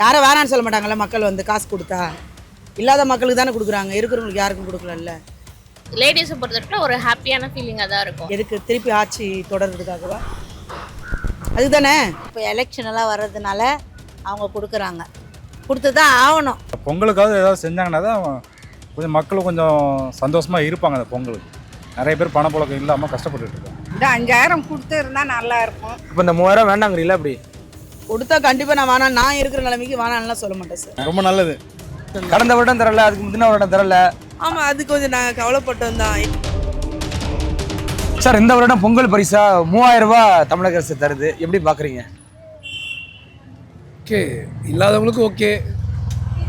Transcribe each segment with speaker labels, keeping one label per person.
Speaker 1: யாரும் வேணான்னு சொல்ல மாட்டாங்கல்ல மக்கள் வந்து காசு கொடுத்தா? இல்லாத மக்களுக்கு தானே கொடுக்குறாங்க. இருக்கிறவங்களுக்கு யாருக்கும் கொடுக்கலல்ல?
Speaker 2: லேடிஸை பொறுத்த வரைக்கும் ஒரு ஹாப்பியான ஃபீலிங்காக தான் இருக்கும்.
Speaker 1: எதுக்கு? திருப்பி ஆட்சி தொடர்றதுக்காகவா? அதுதானே
Speaker 3: இப்போ எலெக்ஷன் எல்லாம் வர்றதுனால அவங்க கொடுக்குறாங்க. கொடுத்து தான் ஆகணும்
Speaker 4: பொங்கலுக்காவது ஏதாவது செஞ்சாங்கன்னா தான் கொஞ்சம் மக்களும் கொஞ்சம் சந்தோஷமாக இருப்பாங்க அந்த பொங்கலுக்கு. நிறைய பேர் பணப்புழக்கம் இல்லாமல் கஷ்டப்பட்டுட்டு இருக்காங்க.
Speaker 5: இந்த அஞ்சாயிரம் கொடுத்து இருந்தா நல்லா இருக்கும்.
Speaker 6: இப்போ இந்த மூவாயிரம் வேண்டாங்கிறீங்களா அப்படி?
Speaker 1: கொடுத்தா கண்டிப்பாக நான் வேணாம் நான் இருக்கிற நிலைமைக்கு வேணாம்லாம் சொல்ல மாட்டேன் சார்
Speaker 4: ரொம்ப நல்லது.
Speaker 6: கடந்த வருடம் தரல அதுக்கு முந்தின வருடம் தரல.
Speaker 1: ஆமாம் அது கொஞ்சம் நாங்கள் கவலைப்பட்டோம் தான்.
Speaker 6: சார் இந்த வருடம் பொங்கல் பரிசா மூவாயிரம் ரூபாய் தமிழக அரசு தருது. எப்படி பார்க்குறீங்க
Speaker 7: ஓகே இல்லாதவங்களுக்கு ஓகே.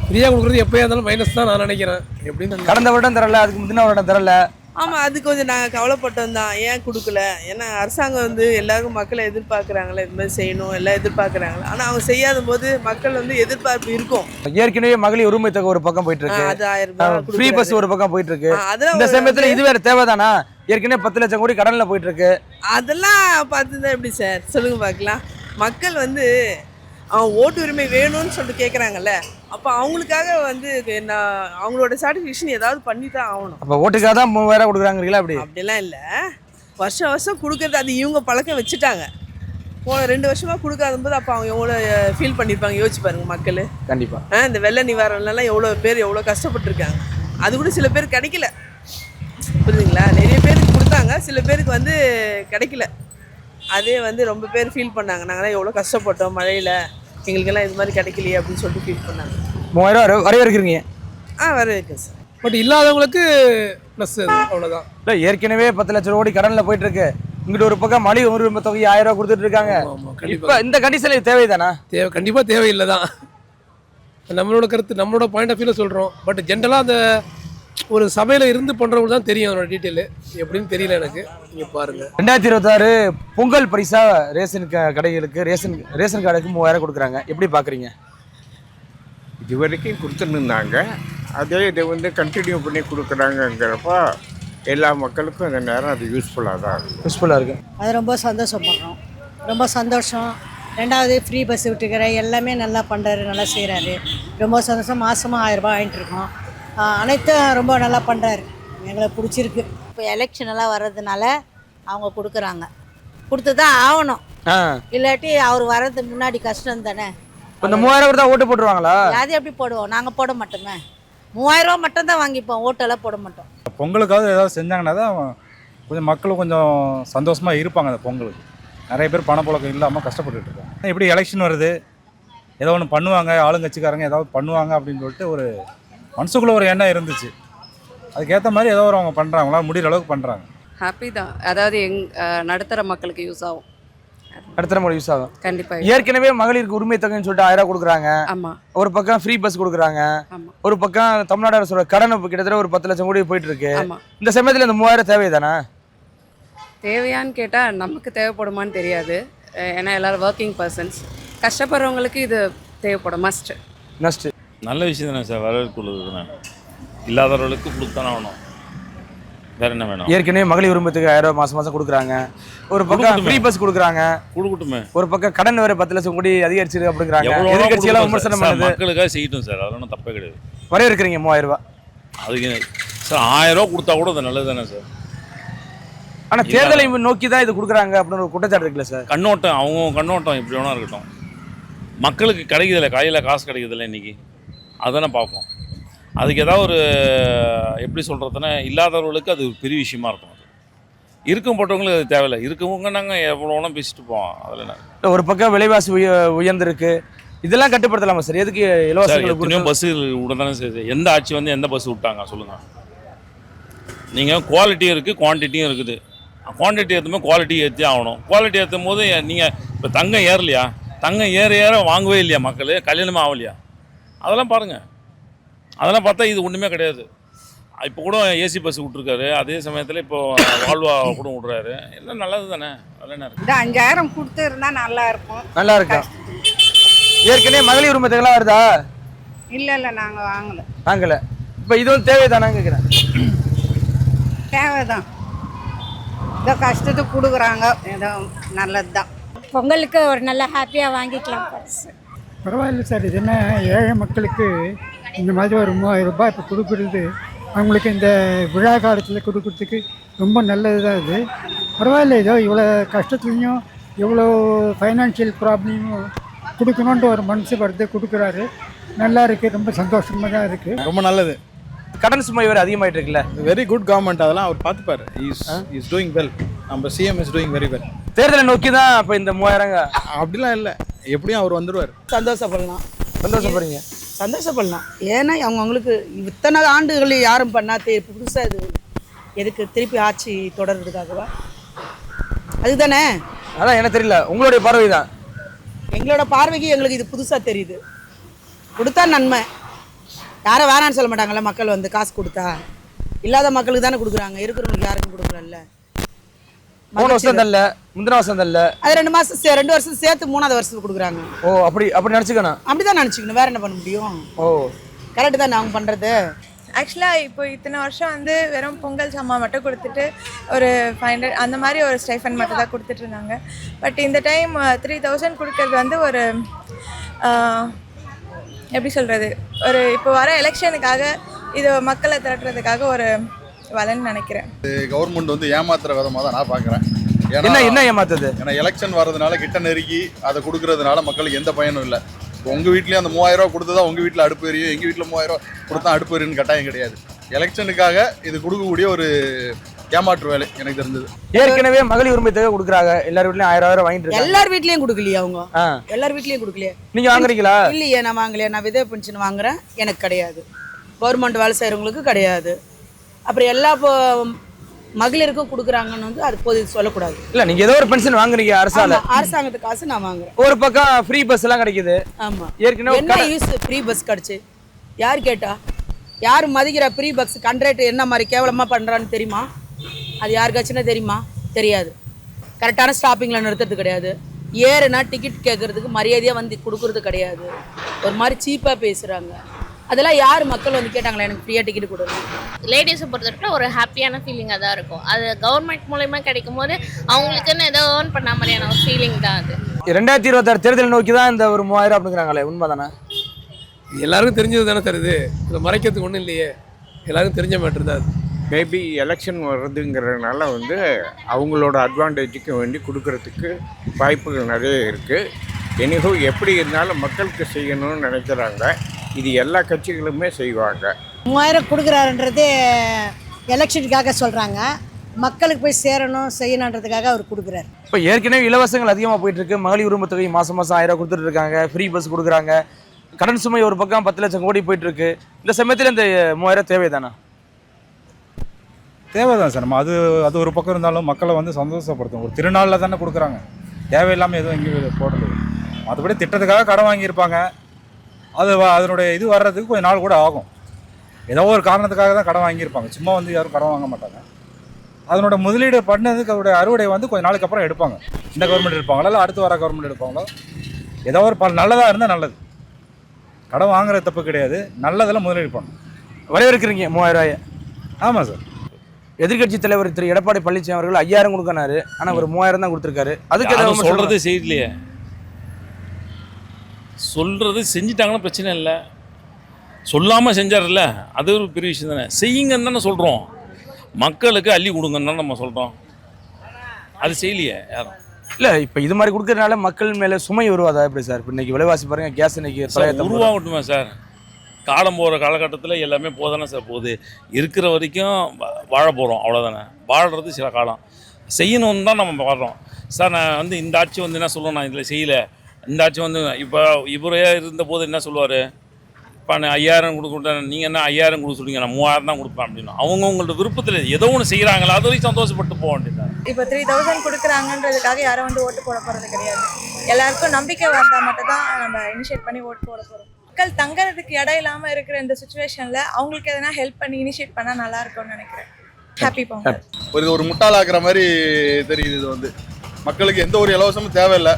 Speaker 7: ஃப்ரீயாக கொடுக்குறது எப்போயா இருந்தாலும் மைனஸ் தான் நான் நினைக்கிறேன். எப்படின்னு
Speaker 6: கடந்த வருடம் தரல அதுக்கு முந்தின வருடம் தரல.
Speaker 1: ஆமாம் அது கொஞ்சம் நாங்கள் கவலைப்பட்டோம் தான். ஏன் கொடுக்கல? ஏன்னா அரசாங்கம் வந்து எல்லாருக்கும் மக்களை எதிர்பார்க்குறாங்களே இது மாதிரி செய்யணும் எல்லாம் எதிர்பார்க்குறாங்களே. ஆனால் அவங்க செய்யாத போது மக்கள் வந்து எதிர்பார்ப்பு இருக்கும்.
Speaker 6: ஏற்கனவே மகளிர் உரிமை தொகை ஒரு பக்கம் போயிட்டு இருக்கு
Speaker 1: அது ஆயிரம் ரூபாய்
Speaker 6: ஃப்ரீ பஸ். ஒரு பக்கம் போயிட்டு இருக்கு இந்த சமயத்துல இது வேற தேவைதானா? ஏற்கனவே பத்து லட்சம் கோடி கடன்ல போயிட்டு இருக்கு
Speaker 1: அதெல்லாம் பார்த்துதான் எப்படி சார்? சொல்லுங்க பார்க்கலாம். மக்கள் வந்து ஓட்டு உரிமை வேணும்னு சொல்லிட்டு கேட்குறாங்கல்ல அப்போ அவங்களுக்காக வந்து நான் அவங்களோட சாட்டிஸ்ஃபேக்ஷன் ஏதாவது பண்ணி தான் ஆகணும்.
Speaker 6: அப்ப ஓட்டுக்காக தான் மூவாயிரம் கொடுக்குறாங்கிறீங்களா அப்படி?
Speaker 1: அப்படிலாம் இல்லை. வருஷம் வருஷம் கொடுக்கறது அது இவங்க பழக்கம் வச்சுட்டாங்க. போன ரெண்டு வருஷமாக கொடுக்காத போது அப்போ அவங்க எவ்வளோ ஃபீல் பண்ணியிருப்பாங்க யோசிச்சு பாருங்க மக்கள்.
Speaker 6: கண்டிப்பா.
Speaker 1: ஆ, இந்த வெள்ள நிவாரணம்லாம் எவ்வளோ பேர் எவ்வளோ கஷ்டப்பட்டிருக்காங்க. அது கூட சில பேர் கிடைக்கல. புரியுதுங்களா நிறைய பேருக்கு கொடுத்தாங்க சில பேருக்கு வந்து கிடைக்கல. அதே வந்து ரொம்ப பேர் ஃபீல் பண்ணாங்க. நாங்களாம் எவ்வளோ கஷ்டப்பட்டோம் மழையில். எங்களுக்கெல்லாம் இது மாதிரி கிடைக்கலையே அப்படின்னு சொல்லிட்டு ஃபீல் பண்ணாங்க.
Speaker 6: மூவாயிரம் வரை வரவேற்கிறீங்க.
Speaker 1: ஆ வர வைக்கேன் சார்
Speaker 7: பட் இல்லாதவங்களுக்கு ப்ளஸ் அது அவ்வளோதான்
Speaker 6: இல்ல ஏற்கனவே பத்து லட்சம் கோடி கடன்ல போயிட்டு இருக்கு இங்கிட்ட ஒரு பக்கம் மளிகை உரிமை தொகை ஆயிரம் ரூபாய் கொடுத்துட்டு இருக்காங்க. இப்ப
Speaker 7: கண்டிப்பாக
Speaker 6: இந்த கண்டிஷன்ல தேவைதானா?
Speaker 7: தேவை கண்டிப்பாக தேவையில்லை தான் நம்மளோட கருத்து நம்மளோட பாயிண்ட் ஆஃப் வியூவில் சொல்கிறோம் பட் ஜென்ரலாக அந்த ஒரு சபையில் இருந்து பண்ணுறவங்களுக்கு தான் தெரியும் அதோட டீட்டெயிலு எப்படின்னு தெரியல எனக்கு. நீங்கள் பாருங்கள்
Speaker 6: ரெண்டாயிரத்தி இருபத்தாறு பொங்கல் பரிசா ரேஷன் க- கடைகளுக்கு ரேஷன் ரேஷன் கார்டுக்கு மூவாயிரம் கொடுக்குறாங்க. எப்படி பாக்குறீங்க?
Speaker 8: இது வரைக்கும் கொடுத்துருந்தாங்க. அதே இதை வந்து கண்டினியூ பண்ணி கொடுக்குறாங்கங்கிறப்ப எல்லா மக்களுக்கும் அந்த நேரம் அது யூஸ்ஃபுல்லாக தான் இருக்கும்.
Speaker 6: யூஸ்ஃபுல்லா இருக்கு.
Speaker 3: அது ரொம்ப சந்தோஷப்படுறோம். ரொம்ப சந்தோஷம். ரெண்டாவது ஃப்ரீ பஸ் விட்டுக்கிற எல்லாமே நல்லா பண்ணுறாரு நல்லா செய்கிறாரு ரொம்ப சந்தோஷம். மாதமாக ஆயிரரூபா வாங்கிட்டு இருக்கோம். அனைத்தும் ரொம்ப நல்லா பண்ணுறாரு எங்களுக்கு பிடிச்சிருக்கு. இப்போ எலெக்ஷன் எல்லாம் வர்றதுனால அவங்க கொடுக்குறாங்க. கொடுத்து தான் ஆகணும் இல்லாட்டி அவர் வர்றது முன்னாடி கஷ்டம் தானே.
Speaker 6: இப்ப இந்த மூவாயிரம் தான் ஓட்டு போட்டுருவாங்களா?
Speaker 3: அது எப்படி போடுவோம்? நாங்கள் போட மாட்டோமே. மூவாயிரம் ரூபா மட்டும் தான் வாங்கிப்போம் ஓட்டெல்லாம் போட மாட்டோம்.
Speaker 4: பொங்கலுக்காவது ஏதாவது செஞ்சாங்கன்னா தான் கொஞ்சம் மக்களும் கொஞ்சம் சந்தோஷமாக இருப்பாங்க அந்த பொங்கலுக்கு. நிறைய பேர் பணப்புழக்கம் இல்லாமல் கஷ்டப்பட்டுட்டு இருக்காங்க. எப்படி எலெக்ஷன் வருது? ஏதோ ஒன்று பண்ணுவாங்க ஆளுங்கட்சிக்காரங்க ஏதாவது பண்ணுவாங்க அப்படின்னு சொல்லிட்டு ஒரு மனசுக்குள்ள ஒரு எண்ணம் இருந்துச்சு. அதுக்கேற்ற மாதிரி ஏதோ ஒரு அவங்க பண்ணுறாங்களா முடிகிற அளவுக்கு பண்ணுறாங்க
Speaker 9: ஹாப்பி தான். அதாவது எங் நடுத்தர மக்களுக்கு யூஸ் ஆகும்.
Speaker 6: அடுத்த முறை யூஸ் ஆகும்.
Speaker 9: கண்டிப்பாக
Speaker 6: ஏற்கனவே மகளிருக்கு உரிமை தொகைன்னு சொல்லிட்டு ஆயிரம் கொடுக்குறாங்க.
Speaker 9: ஆமாம்
Speaker 6: ஒரு பக்கம் ஃப்ரீ பஸ் கொடுக்குறாங்க.
Speaker 9: ஆமாம்
Speaker 6: ஒரு பக்கம் தமிழ்நாடு அரசோட கடன் இப்ப கிட்டத்தட்ட ஒரு பத்து லட்சம் கோடி போயிட்டு இருக்கு இந்த சமயத்துல இந்த மூவாயிரம் தேவைதானா?
Speaker 9: தேவையான்னு கேட்டால் நமக்கு தேவைப்படுமான்னு தெரியாது. ஏன்னா எல்லாரும் ஒர்க்கிங் பர்சன்ஸ் கஷ்டப்படுறவங்களுக்கு இது தேவைப்படும் மஸ்ட்
Speaker 6: நெக்ஸ்ட்
Speaker 10: நல்ல விஷயம் தானே சார் வரவேற்குள்ளது தானே இல்லாதவர்களுக்கு கொடுத்தானே வேணும் வேற என்ன வேணும்?
Speaker 6: ஏற்கனவே மகளிர் உரிமை தொகை ஆயிரம் ரூபாய் மாசம் மாசம் கொடுக்குறாங்க. ஒரு பக்கம். ஃப்ரீ பஸ் கொடுக்குறாங்க.
Speaker 10: கொடுக்கட்டுமே?
Speaker 6: ஒரு பக்கம் கடன் வேற பத்து லட்சம் கோடி அதிகரிச்சிருக்கு அப்படிங்கிறாங்க.
Speaker 10: எவ்வளோ
Speaker 6: எதிர்கட்சி எல்லாம் விமர்சனம் பண்ணுது.
Speaker 10: மக்களுக்காக செய்யட்டும் சார். அதெல்லாம் தப்பே கிடையாது.
Speaker 6: வரவேற்கிறீங்க மூவாயிரம் ரூபாய்.
Speaker 10: அதுக்கு சார் ஆயிரம் ரூபா கொடுத்தா கூட அது நல்லது தானே சார்?
Speaker 6: ஆனா தேர்தலை நோக்கி தான் இது கொடுக்குறாங்க அப்படின்னு ஒரு குற்றச்சாட்டு இருக்குல்ல சார்?
Speaker 10: கண்ணோட்டம் அவங்க கண்ணோட்டம் எப்படி வேணா இருக்கட்டும். மக்களுக்கு கிடைக்குதில்ல கையில் காசு கிடைக்குதில்ல இன்னைக்கு? அதானே பார்ப்போம். அதுக்கு ஏதாவது ஒரு எப்படி சொல்கிறதுனா இல்லாதவர்களுக்கு அது பெரிய விஷயமா இருக்கும் அது. இருக்கும் போட்டவங்களுக்கு அது தேவையில்லை. இருக்கவங்க நாங்கள் எவ்வளோ வேணால் பேசிட்டு போவோம். அதில்
Speaker 6: ஒரு பக்கம் விலைவாசி உய உயர்ந்திருக்கு. இதெல்லாம் கட்டுப்படுத்தலாமா சார்? எதுக்கு
Speaker 10: சார்
Speaker 6: கொடுத்து-
Speaker 10: பஸ்ஸு விட தானே செய்யுது எந்த ஆட்சி வந்து எந்த பஸ் விட்டாங்க? சொல்லுங்கள் நீங்கள் குவாலிட்டியும் இருக்குது குவான்டிட்டியும் இருக்குது. குவான்டிட்டி ஏற்றும்போது குவாலிட்டி ஏற்றி ஆகணும். குவாலிட்டி ஏற்றும் போது நீங்கள் இப்போ தங்கம் ஏறலையா? தங்கம் ஏற ஏற வாங்கவே இல்லையா மக்கள்? கல்யாணமே ஆகலையா? அதெல்லாம் பாருங்கள் அதெல்லாம் பார்த்தா இது ஒன்றுமே கிடையாது. இப்போ கூட ஏசி பஸ் விட்ருக்காரு அதே சமயத்தில் இப்போ வால்வா கூட விட்றாரு. எல்லாம் நல்லது தானே அதெல்லாம்
Speaker 5: இந்த அஞ்சாயிரம் கொடுத்து இருந்தா நல்லா இருக்கும்.
Speaker 6: நல்லா இருக்கா? ஏற்கனவே மகளிர் உரிமை தொகைலாம் வருதா?
Speaker 5: இல்ல இல்ல நாங்க வாங்கல.
Speaker 6: வாங்கல. இப்போ இது வந்து தேவைதானான்னு கேட்குறேன்
Speaker 5: தேவைதான். ஏதோ கஷ்டத்துக்கு கொடுக்குறாங்க. ஏதோ நல்லது தான்
Speaker 11: பொங்கலுக்கு ஒரு நல்ல ஹாப்பியாக வாங்கிக்கலாம் பரிசு. பரவாயில்ல சார். இது என்ன ஏழை மக்களுக்கு இந்த மாதிரி ஒரு மூவாயிரம் ரூபாய் இப்போ கொடுக்குறது அவங்களுக்கு இந்த விழா காலத்தில் கொடுக்கறதுக்கு ரொம்ப நல்லது தான் இது. பரவாயில்ல ஏதோ இவ்வளோ கஷ்டத்துலேயும் இவ்வளோ ஃபைனான்ஷியல் ப்ராப்ளமும் கொடுக்கணுன்ற ஒரு மனசு வருது கொடுக்குறாரு. நல்லா இருக்குது ரொம்ப சந்தோஷமாக தான் இருக்குது
Speaker 12: ரொம்ப நல்லது.
Speaker 6: கடன் சுமை வேறு அதிகமாயிட்டு இருக்குல்ல.
Speaker 12: வெரி குட் கவர்மெண்ட் அதெல்லாம் அவர் பார்த்துப்பாரு. இஸ் இஸ் டூயிங் வெல் நம்ம CM is doing very well
Speaker 6: தேர்தலை நோக்கி தான் இப்போ இந்த மூவாயிரம்
Speaker 12: அப்படிலாம் இல்லை. எப்படியும் அவர் வந்துடுவார்
Speaker 1: சந்தோஷப்படலாம்.
Speaker 6: சந்தோஷப்படுறீங்க?
Speaker 1: சந்தோஷப்படலாம். ஏன்னா அவங்கவுங்களுக்கு இத்தனை ஆண்டுகள் யாரும் பண்ணாதே புதுசாக இது எதுக்கு திருப்பி ஆட்சி தொடர்றதுக்காகவா? அதுதானே?
Speaker 6: அதான் எனக்கு தெரியல. உங்களுடைய பார்வை தான்.
Speaker 1: எங்களோட பார்வைக்கு எங்களுக்கு இது புதுசாக தெரியுது. கொடுத்தா நன்மை. யாரும் வேணான்னு சொல்ல மாட்டாங்கல்ல மக்கள் வந்து காசு கொடுத்தா. இல்லாத மக்களுக்கு தானே கொடுக்குறாங்க. இருக்கிறவங்களுக்கு யாருக்கும் கொடுக்குறல்ல
Speaker 6: மூணு வருஷம் தரல முந்தின வருஷம் தரல
Speaker 1: அது ரெண்டு மாதம் சே ரெண்டு வருஷம் சேர்த்து மூணாவது வருஷத்துக்கு கொடுக்குறாங்க.
Speaker 6: ஓ அப்படி அப்படி நினச்சிக்கணும்.
Speaker 1: அப்படி தான் நினச்சிக்கணும். வேற என்ன பண்ண முடியும்?
Speaker 6: ஓ.
Speaker 1: கரெக்டு தானே அவங்க பண்ணுறது
Speaker 5: ஆக்சுவலாக இப்போ இத்தனை வருஷம் வந்து வெறும் பொங்கல் சாமான் மட்டும் கொடுத்துட்டு ஒரு ஃபைவ் ஹண்ட்ரட் அந்த மாதிரி ஒரு ஸ்டைஃபன் மட்டும் தான் கொடுத்துட்டு இருந்தாங்க. பட் இந்த டைம் த்ரீ தௌசண்ட் கொடுக்கறது வந்து ஒரு எப்படி சொல்கிறது ஒரு இப்போ வர எலெக்ஷனுக்காக இது மக்களை திரட்டுறதுக்காக ஒரு வலன்னு நினைக்கிறேன்.
Speaker 12: கவர்மெண்ட் வந்து ஏமாத்துற விதமாக தான் நான் பார்க்குறேன்.
Speaker 6: என்ன என்ன ஏமாத்துது?
Speaker 12: ஏன்னா எலெக்ஷன் வர்றதுனால கிட்ட நெருக்கி அதை கொடுக்கறதுனால மக்களுக்கு எந்த பயனும் இல்லை. உங்கள் வீட்லேயே அந்த மூவாயிரம் ரூபா கொடுத்ததா உங்கள் வீட்டில் அடுப்பு எரியும் எங்கள் வீட்டில் மூவாயிரம் ரூபா கொடுத்தா அடுப்பு எரியுன்னு கட்டாயம் கிடையாது. எலெக்ஷனுக்காக இது கொடுக்கக்கூடிய ஒரு ஏமாற்று வேலை எனக்கு தெரிஞ்சது.
Speaker 6: ஏற்கனவே மகளிர் உரிமை தொகை கொடுக்குறாங்க. எல்லார் வீட்லயும் ஆயிரம் ஆயிரம் வாங்கிட்டு இருக்காங்க.
Speaker 1: எல்லார் வீட்லேயும் கொடுக்கலையே அவங்க. எல்லார் வீட்லேயும் கொடுக்கலையே?
Speaker 6: நீங்க வாங்குறீங்களா?
Speaker 1: இல்லையே நான் வாங்கலையே. நான் விதவை பென்ஷன் வாங்குறேன். எனக்கு கிடையாது. கவர்மெண்ட் வேலை செய்கிறவங்களுக்கு கிடையாது. அப்புறம் எல்லா மகளிருக்கும் கொடுக்குறாங்கன்னு வந்து அது போது சொல்லக்கூடாது.
Speaker 6: இல்ல நீங்க ஏதோ ஒரு பென்ஷன் வாங்குறீங்க அரசால.
Speaker 1: அரசாங்கத்து காசு நான் வாங்குறேன்.
Speaker 6: ஒரு பக்கம் ஃப்ரீ பஸ் எல்லாம் கிடைக்குது.
Speaker 1: ஆமா.
Speaker 6: ஏற்கனவே
Speaker 1: என்ன யூஸ் ஃப்ரீ பஸ் கிடச்சி? யார் கேட்டா? யார் மதிக்கிற ஃப்ரீ பஸ் கண்ட்ரேட் என்ன மாதிரி கேவலமாக பண்ணுறான்னு தெரியுமா? அது யாருக்காச்சுன்னா தெரியுமா? தெரியாது. கரெக்டான ஸ்டாப்பிங்கில் நிறுத்துறது கிடையாது. ஏறுனா டிக்கெட் கேட்குறதுக்கு மரியாதையாக வந்து கொடுக்குறது கிடையாது. ஒரு மாதிரி சீப்பாக பேசுகிறாங்க அதெல்லாம் யார் மக்கள் வந்து கேட்டாங்களா? எனக்கு ஃப்ரீயாக டிக்கெட் கொடுங்க
Speaker 2: லேடிஸை பொறுத்தவரைக்கும் ஒரு ஹாப்பியான ஃபீலிங்காக தான் இருக்கும். அது கவர்மெண்ட் மூலயமா கிடைக்கும் போது அவங்களுக்குன்னு ஏதோ ஏர்ன் பண்ண மாதிரியான ஒரு ஃபீலிங் தான் அது.
Speaker 6: ரெண்டாயிரத்தி இருபத்தாறு தேர்தல் நோக்கி தான் இந்த ஒரு மூவாயிரம் அப்படிங்கிறாங்களே உண்மைதானே?
Speaker 7: இது எல்லாருக்கும் தெரிஞ்சது தானே தருது இதில் மறைக்கிறதுக்கு ஒன்றும் இல்லையே. எல்லாருக்கும் தெரிஞ்ச மேட்ரு தான் அது.
Speaker 8: மேபி எலெக்ஷன் வர்றதுங்கிறதுனால வந்து அவங்களோட அட்வான்டேஜுக்கு வேண்டி கொடுக்கறதுக்கு வாய்ப்புகள் நிறைய இருக்குது எனிஹோ எப்படி இருந்தாலும் மக்களுக்கு செய்யணும்னு நினைக்கிறாங்க. இது எல்லா கட்சிகளுமே செய்வாங்க.
Speaker 3: மூவாயிரம் கொடுக்குறாருன்றது எலெக்ஷனுக்காக சொல்கிறாங்க மக்களுக்கு போய் சேரணும் செய்யணுன்றதுக்காக அவர் கொடுக்குறாரு.
Speaker 6: இப்போ ஏற்கனவே இலவசங்கள் அதிகமாக போயிட்டு இருக்கு மகளிர் உரிமை தொகை மாசம் மாசம் ஆயிரம் கொடுத்துட்டு இருக்காங்க. ஃப்ரீ பஸ் கொடுக்குறாங்க. கடன் சுமை ஒரு பக்கம் பத்து லட்சம் கோடி போயிட்டு இருக்கு இந்த சமயத்தில் இந்த மூவாயிரம் தேவைதானா?
Speaker 4: தேவைதான் சார். நம்ம அது அது ஒரு பக்கம் இருந்தாலும் மக்களை வந்து சந்தோஷப்படுத்தும் ஒரு திருநாளில் தானே கொடுக்குறாங்க. தேவையில்லாமல் எதுவும் எங்கேயும் போடுறது மற்றபடி திட்டத்துக்காக கடன் வாங்கியிருப்பாங்க. அது வ- அதனுடைய இது வர்றதுக்கு கொஞ்சம் நாள் கூட ஆகும். ஏதோ ஒரு காரணத்துக்காக தான் கடன் வாங்கியிருப்பாங்க. சும்மா வந்து யாரும் கடன் வாங்க மாட்டாங்க. அதனோட முதலீடு பண்ணதுக்கு அதோட அறுவடை வந்து கொஞ்சம் நாளுக்கு அப்புறம் எடுப்பாங்க. இந்த கவர்மெண்ட் எடுப்பாங்களா? இல்லை அடுத்து வர கவர்மெண்ட் எடுப்பாங்களோ? ஏதோ ஒரு ப நல்லதாக இருந்தால் நல்லது. கடன் வாங்குறது தப்பு கிடையாது. நல்லதெல்லாம் முதலீடு பண்ணணும்.
Speaker 6: வரவேற்கிறீங்க மூவாயிரம்
Speaker 4: ஆமாம் சார்.
Speaker 6: எதிர்க்கட்சி தலைவர் திரு. எடப்பாடி பழனிசாமி அவர்கள் ஐயாயிரம் கொடுக்கனாரு. ஆனால் ஒரு மூவாயிரம் தான் கொடுத்துருக்காரு. அதுக்கு ஏதாவது
Speaker 10: யாரும் சொல்றது செஞ்சிட்டாங்கன்னா பிரச்சனை இல்லை. சொல்லாமல் செஞ்சார்ல அது ஒரு பெரிய விஷயம் தானே. செய்யுங்கன்னு தானே சொல்கிறோம் மக்களுக்கு அள்ளி கொடுங்கன்னு தானே நம்ம சொல்கிறோம் அது செய்யலையே யாரும்.
Speaker 6: இல்லை இப்போ இது மாதிரி கொடுக்கறதுனால மக்கள் மேலே சுமை வருவாதா எப்படி சார்? இப்போ இன்னைக்கு விலைவாசி பாருங்க கேஸ் ரூபா.
Speaker 10: உருவாகட்டுமே சார்? காலம் போகிற காலகட்டத்தில் எல்லாமே போதானே சார் போகுது. இருக்கிற வரைக்கும் வாழ போகிறோம் அவ்வளோதானே வாழ்கிறது சில காலம். செய்யணும்னு தான் நம்ம வர்றோம். சார் நான் வந்து இந்த ஆட்சி வந்து என்ன சொல்லுவேன் நான் இதில் செய்யலை. இந்த ஆட்சி வந்து இப்போ இவரே இருந்தபோது என்ன சொல்லுவார்? இப்போ நான் ஐயாயிரம் கொடுக்குறேன் நீங்கள் என்ன ஐயாயிரம் கொடுக்க சொல்றீங்க? நான் மூவாயிரம் தான் கொடுப்பேன் அப்படின்னா. அவங்க உங்களோட விருப்பத்தில் ஏதோ ஒன்று செய்கிறாங்களா அது வரைக்கும் சந்தோஷப்பட்டு போக வேண்டியது
Speaker 5: இப்போ த்ரீ தௌசண்ட் கொடுக்குறாங்கன்றதுக்காக யாரும் வந்து ஓட்டு போட போகிறது கிடையாது. எல்லாருக்கும் நம்பிக்கை வந்தால் மட்டும் தான் நம்ம இனிஷியேட் பண்ணி ஓட்டு போட போகிறோம் மக்கள் தங்குறதுக்கு இடம் இல்லாமல் இருக்கிற இந்த சுச்சுவேஷனில் அவங்களுக்கு எதனா ஹெல்ப் பண்ணி இனிஷியேட் பண்ணால் நல்லா இருக்கும்னு நினைக்கிறேன். ஹாப்பி பொங்கல்
Speaker 12: ஒரு ஒரு முட்டாளாக்குற மாதிரி தெரியுது இது வந்து. மக்களுக்கு எந்த ஒரு இலவசமும் தேவையில்லை.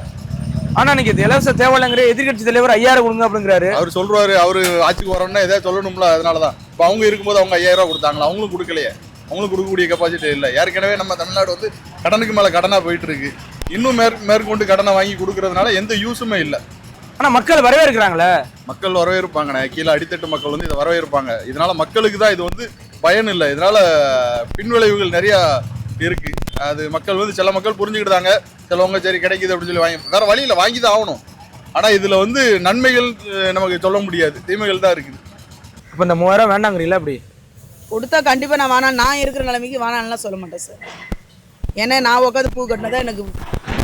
Speaker 6: ஆனா இன்னைக்கு இது இலவச தேவையில்லைங்கிற எதிர்க்கட்சி தலைவர் ஐயாயிரம் கொடுங்க அப்படிங்கிறாரு.
Speaker 12: அவர் சொல்றாரு அவரு ஆட்சிக்கு வரணும்னா எதாவது சொல்லணும்ல அதனால தான் இப்போ அவங்க இருக்கும்போது அவங்க ஐயாயிரம் ரூபா கொடுத்தாங்களா? அவங்களும் கொடுக்கலையே. அவங்களுக்கு கொடுக்கக்கூடிய கெப்பாசிட்டி இல்லை. ஏற்கனவே நம்ம தமிழ்நாடு வந்து கடனுக்கு மேலே கடனாக போயிட்டு இருக்கு இன்னும் மேற் மேற்கொண்டு கடனை வாங்கி கொடுக்கறதுனால எந்த யூஸுமே இல்லை.
Speaker 6: ஆனால் மக்கள் வரவேற்கிறாங்களே?
Speaker 12: மக்கள் வரவேற்பாங்கண்ணே கீழே அடித்தட்டு மக்கள் வந்து இதை வரவேற்பாங்க. இதனால மக்களுக்கு தான் இது வந்து பயன் இல்லை. இதனால பின்விளைவுகள் நிறையா இருக்கு. அது மக்கள் வந்து சில மக்கள் புரிஞ்சுக்கிட்டாங்க. சிலவங்க சரி கிடைக்குது அப்படின்னு சொல்லி வாங்கி வேற வழியில் வாங்கி தான் ஆகணும். ஆனால் இதில் வந்து நன்மைகள் நமக்கு சொல்ல முடியாது. தீமைகள் தான் இருக்குது.
Speaker 6: இப்போ இந்த மூவாயிரம் வேண்டாங்கிறீங்களா அப்படி?
Speaker 1: கொடுத்தா கண்டிப்பாக நான் வேணாம் நான் இருக்கிற நிலைமைக்கு வேணாம்லாம் சொல்ல மாட்டேன் சார் ஏன்னா நான் உட்காந்து பூ கட்டினதா எனக்கு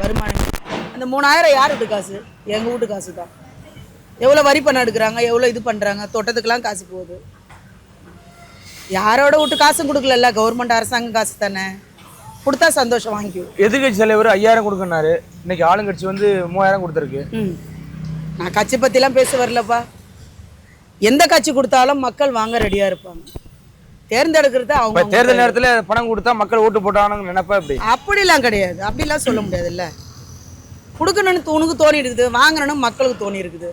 Speaker 1: வருமானம். அந்த மூணாயிரம் யார் வீட்டு காசு? எங்கள் வீட்டு காசு தான். எவ்வளோ வரி பணம் எடுக்கிறாங்க எவ்வளோ இது பண்ணுறாங்க தோட்டத்துக்கெல்லாம் காசு போகுது. யாரோட வீட்டு காசும் கொடுக்கலல்ல கவர்மெண்ட் அரசாங்கம் காசு தானே. கொடுத்தா சந்தோஷம் வாங்கிக்குவோம்
Speaker 6: எதிர்கட்சி தலைவர் ஐயாயிரம் கொடுக்கனாரு இன்னைக்கு ஆளுங்கட்சி வந்து மூவாயிரம் கொடுத்துருக்கு.
Speaker 1: நான் கட்சி பற்றிலாம் பேச வரலப்பா. எந்த கட்சி கொடுத்தாலும் மக்கள் வாங்க ரெடியாக இருப்பாங்க. தேர்ந்தெடுக்கிறது அவங்க
Speaker 6: தேர்தல் நேரத்தில் பணம் கொடுத்தா மக்கள் ஓட்டு போட்டாங்கன்னு நினைப்பா இப்படி
Speaker 1: அப்படிலாம் கிடையாது. அப்படிலாம் சொல்ல முடியாதுல்ல. கொடுக்கணும்னு உனக்கு தோணி இருக்குது வாங்கணும்னு மக்களுக்கு தோணி இருக்குது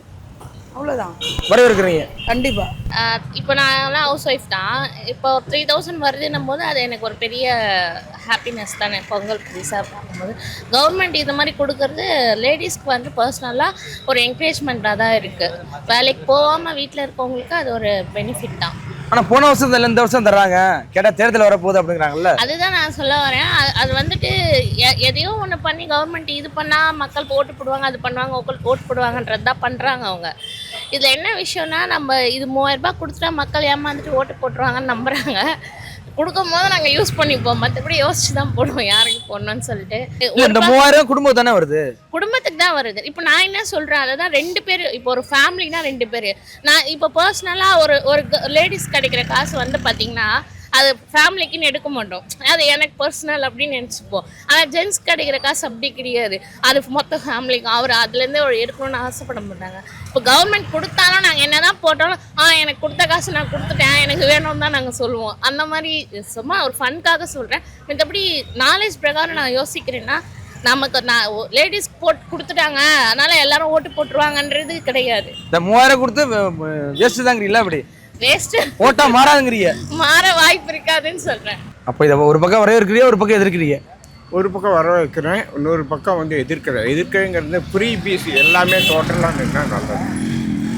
Speaker 1: அவ்வளோதான்
Speaker 6: வரவேற்கிறீங்க.
Speaker 1: கண்டிப்பாக
Speaker 2: இப்போ நான்லாம் ஹவுஸ் ஒய்ஃப் தான். இப்போ த்ரீ தௌசண்ட் வருதுன்னும் போது அது எனக்கு ஒரு பெரிய ஹாப்பினஸ் தானே. பொங்கல் புதுசாக பார்க்கும்போது. கவர்மெண்ட் இது மாதிரி கொடுக்கறது லேடிஸ்க்கு வந்து பர்சனலாக ஒரு என்கரேஜ்மெண்ட்டாக தான் இருக்குது வேலைக்கு போகாமல் வீட்டில் இருக்கவங்களுக்கு அது ஒரு பெனிஃபிட் தான்.
Speaker 6: ஆனால் போன வருஷம் இல்லை இந்த வருஷம் தர்றாங்க. கேட்டால் தேர்தல் வரப்போகுது அப்படிங்கிறாங்கல்ல.
Speaker 2: அதுதான் நான் சொல்ல வரேன். அது- அது வந்துட்டு எ- எதையோ ஒன்று பண்ணி கவர்மெண்ட் இது பண்ணால் மக்கள் ஓட்டு போடுவாங்க அது பண்ணுவாங்க மக்கள் ஓட்டு போடுவாங்கன்றது தான் பண்ணுறாங்க அவங்க. இதில் என்ன விஷயம்னா நம்ம இது மூவாயிரம் ரூபாய் கொடுத்துட்டா மக்கள் ஏமாந்துட்டு ஓட்டு போட்டுருவாங்கன்னு நம்புறாங்க. கொடுக்கும் போது நாங்கள் யூஸ் பண்ணிப்போம். மற்றபடி யோசிச்சு தான் போடுவோம் யாருக்கு போடணும்னு சொல்லிட்டு.
Speaker 6: இந்த மூவாயிரம் குடும்பம் தானே வருது?
Speaker 2: குடும்பத்துக்கு தான் வருது. இப்போ நான் என்ன சொல்கிறேன் அதுதான் ரெண்டு பேர் இப்போ ஒரு ஃபேமிலினா ரெண்டு பேர். நான் இப்போ பர்சனலாக ஒரு ஒரு லேடிஸ் கிடைக்கிற காசு வந்து பார்த்தீங்கன்னா அது ஃபேமிலிக்குன்னு எடுக்க மாட்டோம். அது எனக்கு பர்சனல் அப்படின்னு நினச்சிப்போம் ஆனால் ஜென்ஸ் கிடைக்கிற காசு அப்படி கிடையாது. அது மொத்த ஃபேமிலிக்கும் அவர் அதுலேருந்தே அவர் எடுக்கணும்னு ஆசைப்பட மாட்டாங்க. இப்போ கவர்மெண்ட் கொடுத்தாலும் நாங்கள் என்ன தான் போட்டாலும் ஆ எனக்கு கொடுத்த காசு நான் கொடுத்துட்டேன். எனக்கு வேணும்னு தான் நாங்கள் சொல்லுவோம். அந்த மாதிரி சும்மா ஒரு ஃபன்காக சொல்கிறேன் மற்றபடி நாலேஜ் பிரகாரம் நான் யோசிக்கிறேன்னா நமக்கு நான் லேடிஸ் போட்டு கொடுத்துட்டாங்க. அதனால எல்லாரும் ஓட்டு போட்டுருவாங்கன்றது கிடையாது.
Speaker 6: இந்த மூவாயிரம் கொடுத்து வேஸ்ட் தாங்கிறீங்களா அப்படி?
Speaker 2: வேஸ்ட்
Speaker 6: ஓட்டா மாறாதுங்கிறீங்க.
Speaker 2: மாற வாய்ப்பு இருக்காதுன்னு சொல்றேன்.
Speaker 6: அப்போ இதை ஒரு பக்கம் வரவேற்கிறீங்க ஒரு பக்கம் எதிர்க்கிறீங்க?
Speaker 8: ஒரு பக்கம் வர வைக்கிறேன் இன்னொரு பக்கம் வந்து எதிர்க்கிறேன். எதிர்க்கிறேங்கிறது ஃப்ரீ பீஸ் எல்லாமே டோட்டலாக நின்னா நல்லது.